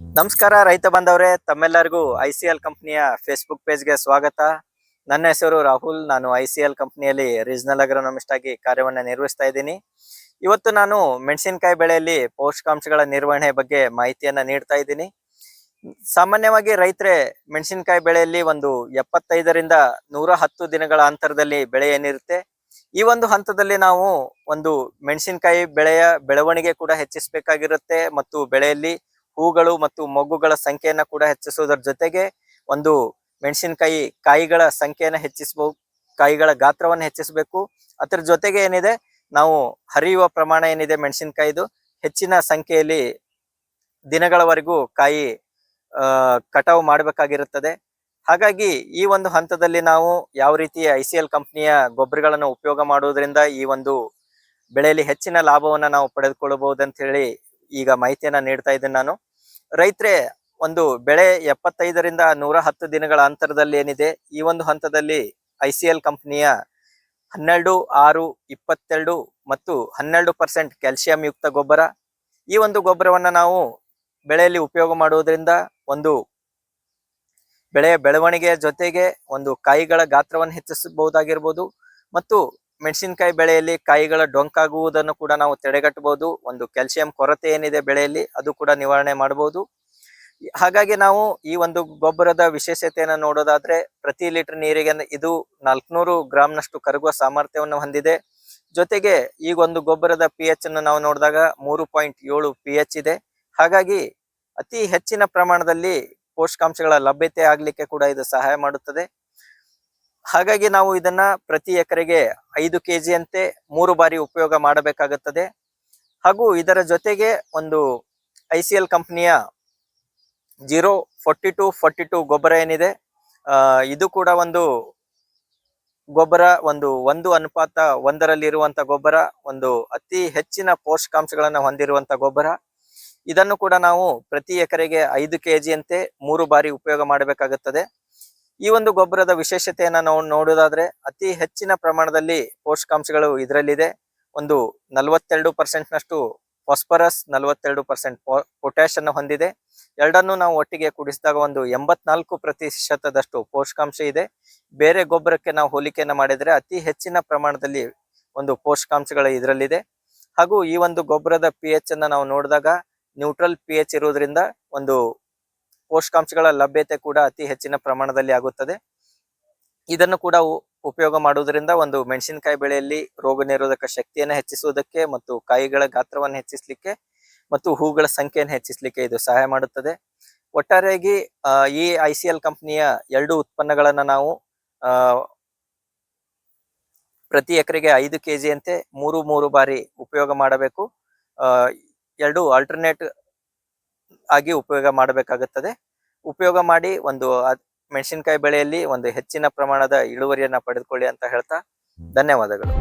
ನಮಸ್ಕಾರ, ರೈತ ಬಂದವರೇ. ತಮ್ಮೆಲ್ಲರಿಗೂ ಐ ಸಿ ಎಲ್ ಕಂಪ್ನಿಯ ಫೇಸ್ಬುಕ್ ಪೇಜ್ಗೆ ಸ್ವಾಗತ. ನನ್ನ ಹೆಸರು ರಾಹುಲ್. ನಾನು ಐ ಸಿ ಎಲ್ ಕಂಪ್ನಿಯಲ್ಲಿ ರೀಜನಲ್ ಅಗ್ರೋನಮಿಸ್ಟ್ ಆಗಿ ಕಾರ್ಯವನ್ನು ನಿರ್ವಹಿಸ್ತಾ ಇದ್ದೀನಿ. ಇವತ್ತು ನಾನು ಮೆಣಸಿನಕಾಯಿ ಬೆಳೆಯಲ್ಲಿ ಪೋಷಕಾಂಶಗಳ ನಿರ್ವಹಣೆ ಬಗ್ಗೆ ಮಾಹಿತಿಯನ್ನು ನೀಡ್ತಾ ಇದ್ದೀನಿ. ಸಾಮಾನ್ಯವಾಗಿ ರೈತರೇ ಮೆಣಸಿನಕಾಯಿ ಬೆಳೆಯಲ್ಲಿ ಒಂದು ಎಪ್ಪತ್ತೈದರಿಂದ ನೂರ ಹತ್ತು ದಿನಗಳ ಅಂತರದಲ್ಲಿ ಬೆಳೆ ಏನಿರುತ್ತೆ? ಈ ಒಂದು ಹಂತದಲ್ಲಿ ನಾವು ಒಂದು ಮೆಣಸಿನಕಾಯಿ ಬೆಳೆಯ ಬೆಳವಣಿಗೆ ಕೂಡ ಹೆಚ್ಚಿಸಬೇಕಾಗಿರುತ್ತೆ ಮತ್ತು ಬೆಳೆಯಲ್ಲಿ ಹೂಗಳು ಮತ್ತು ಮೊಗ್ಗುಗಳ ಸಂಖ್ಯೆಯನ್ನ ಕೂಡ ಹೆಚ್ಚಿಸುವುದರ ಜೊತೆಗೆ ಒಂದು ಮೆಣಸಿನಕಾಯಿ ಕಾಯಿಗಳ ಸಂಖ್ಯೆಯನ್ನ ಹೆಚ್ಚಿಸಬಹುದು ಕಾಯಿಗಳ ಗಾತ್ರವನ್ನು ಹೆಚ್ಚಿಸಬೇಕು. ಅದರ ಜೊತೆಗೆ ಏನಿದೆ, ನಾವು ಹರಿಯುವ ಪ್ರಮಾಣ ಏನಿದೆ ಮೆಣಸಿನಕಾಯಿದು, ಹೆಚ್ಚಿನ ಸಂಖ್ಯೆಯಲ್ಲಿ ದಿನಗಳವರೆಗೂ ಕಾಯಿ ಕಟಾವು ಮಾಡಬೇಕಾಗಿರುತ್ತದೆ. ಹಾಗಾಗಿ ಈ ಒಂದು ಹಂತದಲ್ಲಿ ನಾವು ಯಾವ ರೀತಿ ಐ ಸಿ ಎಲ್ ಕಂಪ್ನಿಯ ಗೊಬ್ಬರಗಳನ್ನು ಉಪಯೋಗ ಮಾಡುವುದರಿಂದ ಈ ಒಂದು ಬೆಳೆಯಲ್ಲಿ ಹೆಚ್ಚಿನ ಲಾಭವನ್ನು ನಾವು ಪಡೆದುಕೊಳ್ಳಬಹುದು ಅಂತ ಹೇಳಿ ಈಗ ಮಾಹಿತಿಯನ್ನ ನೀಡ್ತಾ ಇದ್ದೇನೆ ನಾನು. ರೈತರೇ, ಒಂದು ಬೆಳೆ ಎಪ್ಪತ್ತೈದರಿಂದ ನೂರ ಹತ್ತು ದಿನಗಳ ಅಂತರದಲ್ಲಿ ಏನಿದೆ, ಈ ಒಂದು ಹಂತದಲ್ಲಿ ಐ ಸಿ ಎಲ್ ಕಂಪ್ನಿಯ ಹನ್ನೆರಡು, ಆರು, ಇಪ್ಪತ್ತೆರಡು ಮತ್ತು ಹನ್ನೆರಡು ಪರ್ಸೆಂಟ್ ಕ್ಯಾಲ್ಸಿಯಂ ಯುಕ್ತ ಗೊಬ್ಬರ. ಈ ಒಂದು ಗೊಬ್ಬರವನ್ನು ನಾವು ಬೆಳೆಯಲ್ಲಿ ಉಪಯೋಗ ಮಾಡುವುದರಿಂದ ಒಂದು ಬೆಳೆಯ ಬೆಳವಣಿಗೆಯ ಜೊತೆಗೆ ಒಂದು ಕಾಯಿಗಳ ಗಾತ್ರವನ್ನು ಹೆಚ್ಚಿಸಬಹುದಾಗಿರ್ಬೋದು ಮತ್ತು ಮೆಣಸಿನಕಾಯಿ ಬೆಳೆಯಲ್ಲಿ ಕಾಯಿಗಳ ಡೊಂಕಾಗುವುದನ್ನು ಕೂಡ ನಾವು ತಡೆಗಟ್ಟಬಹುದು. ಒಂದು ಕ್ಯಾಲ್ಸಿಯಂ ಕೊರತೆ ಏನಿದೆ ಬೆಳೆಯಲ್ಲಿ ಅದು ಕೂಡ ನಿವಾರಣೆ ಮಾಡಬಹುದು. ಹಾಗಾಗಿ ನಾವು ಈ ಒಂದು ಗೊಬ್ಬರದ ವಿಶೇಷತೆಯನ್ನು ನೋಡೋದಾದ್ರೆ ಪ್ರತಿ ಲೀಟರ್ ನೀರಿಗೆ ಇದು ನಾಲ್ಕುನೂರು ಗ್ರಾಮ್ನಷ್ಟು ಕರಗುವ ಸಾಮರ್ಥ್ಯವನ್ನು ಹೊಂದಿದೆ. ಜೊತೆಗೆ ಈಗ ಒಂದು ಗೊಬ್ಬರದ ಪಿ ಎಚ್ ಅನ್ನು ನಾವು ನೋಡಿದಾಗ ಮೂರು ಪಾಯಿಂಟ್ ಏಳು ಪಿ ಎಚ್ ಇದೆ. ಹಾಗಾಗಿ ಅತಿ ಹೆಚ್ಚಿನ ಪ್ರಮಾಣದಲ್ಲಿ ಪೋಷಕಾಂಶಗಳ ಲಭ್ಯತೆ ಆಗಲಿಕ್ಕೆ ಕೂಡ ಇದು ಸಹಾಯ ಮಾಡುತ್ತದೆ. ಹಾಗಾಗಿ ನಾವು ಇದನ್ನ ಪ್ರತಿ ಎಕರೆಗೆ ಐದು ಕೆಜಿ ಅಂತೆ ಮೂರು ಬಾರಿ ಉಪಯೋಗ ಮಾಡಬೇಕಾಗುತ್ತದೆ. ಹಾಗೂ ಇದರ ಜೊತೆಗೆ ಒಂದು ಐ ಸಿ ಎಲ್ ಕಂಪನಿಯ zero forty two forty two ಗೊಬ್ಬರ ಏನಿದೆ ಇದು ಕೂಡ ಒಂದು ಗೊಬ್ಬರ, ಒಂದು ಒಂದು ಅನುಪಾತ ಒಂದರಲ್ಲಿ ಇರುವಂತ ಗೊಬ್ಬರ, ಒಂದು ಅತಿ ಹೆಚ್ಚಿನ ಪೋಷಕಾಂಶಗಳನ್ನು ಹೊಂದಿರುವಂತ ಗೊಬ್ಬರ. ಇದನ್ನು ಕೂಡ ನಾವು ಪ್ರತಿ ಎಕರೆಗೆ ಐದು ಕೆಜಿ ಅಂತೆ ಮೂರು ಬಾರಿ ಉಪಯೋಗ ಮಾಡಬೇಕಾಗುತ್ತದೆ. ಈ ಒಂದು ಗೊಬ್ಬರದ ವಿಶೇಷತೆಯನ್ನ ನಾವು ನೋಡೋದಾದ್ರೆ ಅತಿ ಹೆಚ್ಚಿನ ಪ್ರಮಾಣದಲ್ಲಿ ಪೋಷಕಾಂಶಗಳು ಇದರಲ್ಲಿದೆ. ಒಂದು ನಲವತ್ತೆರಡು ಪರ್ಸೆಂಟ್ ನಷ್ಟು ಫಾಸ್ಫರಸ್ ನಲವತ್ತೆರಡು ಪರ್ಸೆಂಟ್ ಪೊಟ್ಯಾಶ್ ಅನ್ನು ಹೊಂದಿದೆ. ಎರಡನ್ನು ನಾವು ಒಟ್ಟಿಗೆ ಕುಡಿಸಿದಾಗ ಒಂದು ಎಂಬತ್ನಾಲ್ಕು ಪ್ರತಿಶತದಷ್ಟು ಪೋಷಕಾಂಶ ಇದೆ. ಬೇರೆ ಗೊಬ್ಬರಕ್ಕೆ ನಾವು ಹೋಲಿಕೆಯನ್ನ ಮಾಡಿದರೆ ಅತಿ ಹೆಚ್ಚಿನ ಪ್ರಮಾಣದಲ್ಲಿ ಒಂದು ಪೋಷಕಾಂಶಗಳು ಇದರಲ್ಲಿದೆ. ಹಾಗೂ ಈ ಒಂದು ಗೊಬ್ಬರದ ಪಿ ಎಚ್ ಅನ್ನ ನಾವು ನೋಡಿದಾಗ ನ್ಯೂಟ್ರಲ್ ಪಿ ಎಚ್ ಇರುವುದರಿಂದ ಒಂದು ಪೋಷಕಾಂಶಗಳ ಲಭ್ಯತೆ ಕೂಡ ಅತಿ ಹೆಚ್ಚಿನ ಪ್ರಮಾಣದಲ್ಲಿ ಆಗುತ್ತದೆ. ಇದನ್ನು ಕೂಡ ಉಪಯೋಗ ಮಾಡುವುದರಿಂದ ಒಂದು ಮೆಣಸಿನಕಾಯಿ ಬೆಳೆಯಲ್ಲಿ ರೋಗ ನಿರೋಧಕ ಶಕ್ತಿಯನ್ನು ಹೆಚ್ಚಿಸುವುದಕ್ಕೆ ಮತ್ತು ಕಾಯಿಗಳ ಗಾತ್ರವನ್ನು ಹೆಚ್ಚಿಸಲಿಕ್ಕೆ ಮತ್ತು ಹೂಗಳ ಸಂಖ್ಯೆಯನ್ನು ಹೆಚ್ಚಿಸಲಿಕ್ಕೆ ಇದು ಸಹಾಯ ಮಾಡುತ್ತದೆ. ಒಟ್ಟಾರೆಯಾಗಿ ಈ ಐ ಸಿ ಎಲ್ ಕಂಪನಿಯ ಎರಡು ಉತ್ಪನ್ನಗಳನ್ನು ನಾವು ಪ್ರತಿ ಎಕರೆಗೆ ಐದು ಕೆಜಿ ಜಿಯಂತೆ ಮೂರು ಮೂರು ಬಾರಿ ಉಪಯೋಗ ಮಾಡಬೇಕು. ಎರಡು ಆಲ್ಟರ್ನೇಟ್ ಆಗಿ ಉಪಯೋಗ ಮಾಡಬೇಕಾಗುತ್ತದೆ. ಉಪಯೋಗ ಮಾಡಿ ಒಂದು ಮೆಣಸಿನಕಾಯಿ ಬೆಳೆಯಲ್ಲಿ ಒಂದು ಹೆಚ್ಚಿನ ಪ್ರಮಾಣದ ಇಳುವರಿಯನ್ನ ಪಡೆದುಕೊಳ್ಳಿ ಅಂತ ಹೇಳ್ತಾ ಧನ್ಯವಾದಗಳು.